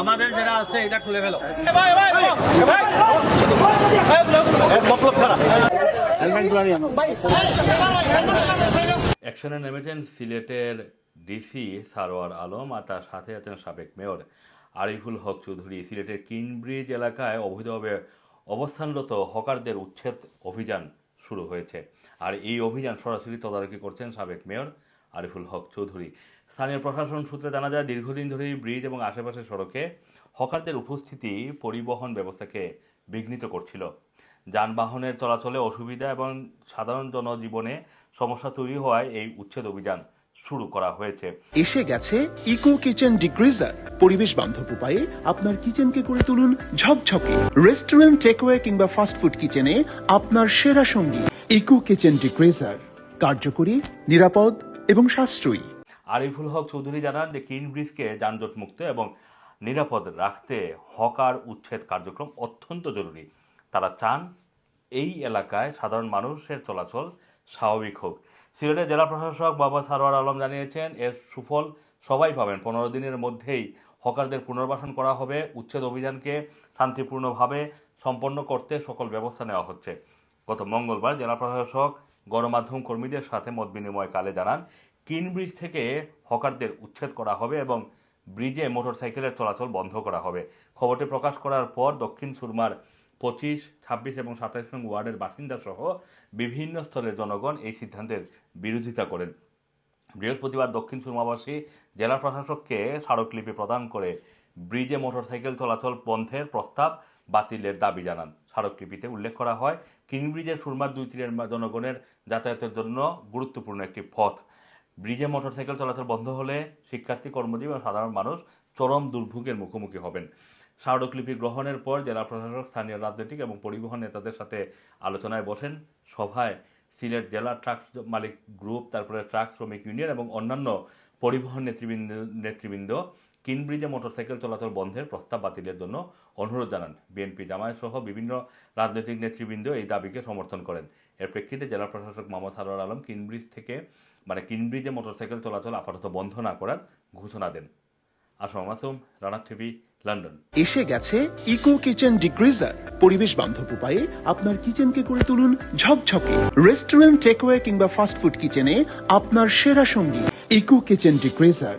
আমাদের যারা আছে, এটা খুলে ফেলো। অ্যাকশনে নেমেছেন সিলেটের ডিসি সারোয়ার আলম আর তার সাথে আছেন সাবেক মেয়র আরিফুল হক চৌধুরী। সিলেটের কিনব্রিজ এলাকায় অবৈধভাবে অবস্থানরত হকারদের উচ্ছেদ অভিযান শুরু হয়েছে। আর এই অভিযান সরাসরি তদারকি করছেন সাবেক মেয়র আরিফুল হক চৌধুরী। স্থানীয় প্রশাসন সূত্রে জানা যায়, দীর্ঘদিন ধরেই ব্রিজ এবং আশেপাশের সড়কে হকারদের উপস্থিতি পরিবহন ব্যবস্থাকে বিঘ্নিত করছিল। যানবাহনের চলাচলে অসুবিধা এবং সাধারণ জনজীবনে সমস্যা তৈরি হওয়ায় এই উচ্ছেদ অভিযান শুরু করা হয়েছে। এসে গেছে ইকো কিচেন ডিগ্রিজার। পরিবেশ বান্ধব উপায়ে আপনার কিচেনকে করে তুলুন ঝকঝকে। রেস্টুরেন্ট, টেকওয়ে কিংবা ফাস্টফুড কিচেনে আপনার সেরা সঙ্গী। ইকো কিচেন ডিগ্রিজার, কার্যকরী, নিরাপদ এবং সাশ্রয়ী। আরিফুল হক চৌধুরী জানান যে কিন ব্রিজকে যানজট মুক্ত এবং নিরাপদ রাখতে হকার উচ্ছেদ কার্যক্রম অত্যন্ত জরুরি। তারা চান এই এলাকায় সাধারণ মানুষের চলাচল স্বাভাবিক হোক। সিলেটের জেলা প্রশাসক বাবা সারোয়ার আলম জানিয়েছেন, এর সুফল সবাই পাবেন। পনেরো দিনের মধ্যেই হকারদের পুনর্বাসন করা হবে। উচ্ছেদ অভিযানকে শান্তিপূর্ণভাবে সম্পন্ন করতে সকল ব্যবস্থা নেওয়া হচ্ছে। গত মঙ্গলবার জেলা প্রশাসক গণমাধ্যম কর্মীদের সাথে মত বিনিময় কালে জানান কিন ব্রিজ থেকে হকারদের উচ্ছেদ করা হবে এবং ব্রিজে মোটরসাইকেলের চলাচল বন্ধ করা হবে। খবরটি প্রকাশ করার পর দক্ষিণ সুরমার পঁচিশ, ছাব্বিশ এবং সাতাইশ নং ওয়ার্ডের বাসিন্দা সহ বিভিন্ন স্তরের জনগণ এই সিদ্ধান্তের বিরোধিতা করেন। বৃহস্পতিবার দক্ষিণ সুরমাবাসী জেলা প্রশাসককে স্মারকলিপি প্রদান করে ব্রিজে মোটরসাইকেল চলাচল বন্ধের প্রস্তাব বাতিলের দাবি জানান। স্মারকলিপিতে উল্লেখ করা হয় কিং ব্রিজের সুরমার দুই তীরের জনগণের যাতায়াতের জন্য গুরুত্বপূর্ণ একটি পথ। ব্রিজে মোটরসাইকেল চলাচল বন্ধ হলে শিক্ষার্থী, কর্মজীবী এবং সাধারণ মানুষ চরম দুর্ভোগের মুখোমুখি হবেন। স্মারকলিপি গ্রহণের পর জেলা প্রশাসক, স্থানীয় রাজনৈতিক এবং পরিবহন নেতাদের সাথে আলোচনায় বসেন। সভায় সিলেট জেলা ট্রাক মালিক গ্রুপ, তারপরে ট্রাক শ্রমিক ইউনিয়ন এবং অন্যান্য পরিবহন নেতৃবৃন্দ নেতৃবৃন্দ কিনব্রিজে মোটরসাইকেল চলাচল বন্ধের প্রস্তাব বাতিলের জন্য অনুরোধ জানান বিএনপি জামায়াত সহ বিভিন্ন রাজনৈতিক নেতৃবৃন্দ এই দাবিকে সমর্থন করেন। এর প্রেক্ষিতে জেলা প্রশাসক মোহাম্মদ সারোয়ার আলম কিনব্রিজ থেকে মানে কিনব্রিজে মোটরসাইকেল চলাচল আপাতত বন্ধ না করার ঘোষণা দেন। লন্ডন। এসে গেছে ইকো কিচেন ডিগ্রিজার পরিবেশ বান্ধব উপায়ে আপনার কিচেনকে করে তুলুন ঝকঝকে। রেস্টুরেন্ট, টেকওয়ে কিংবা ফাস্টফুড কিচেনে আপনার সেরা সঙ্গী। Eco kitchen degreaser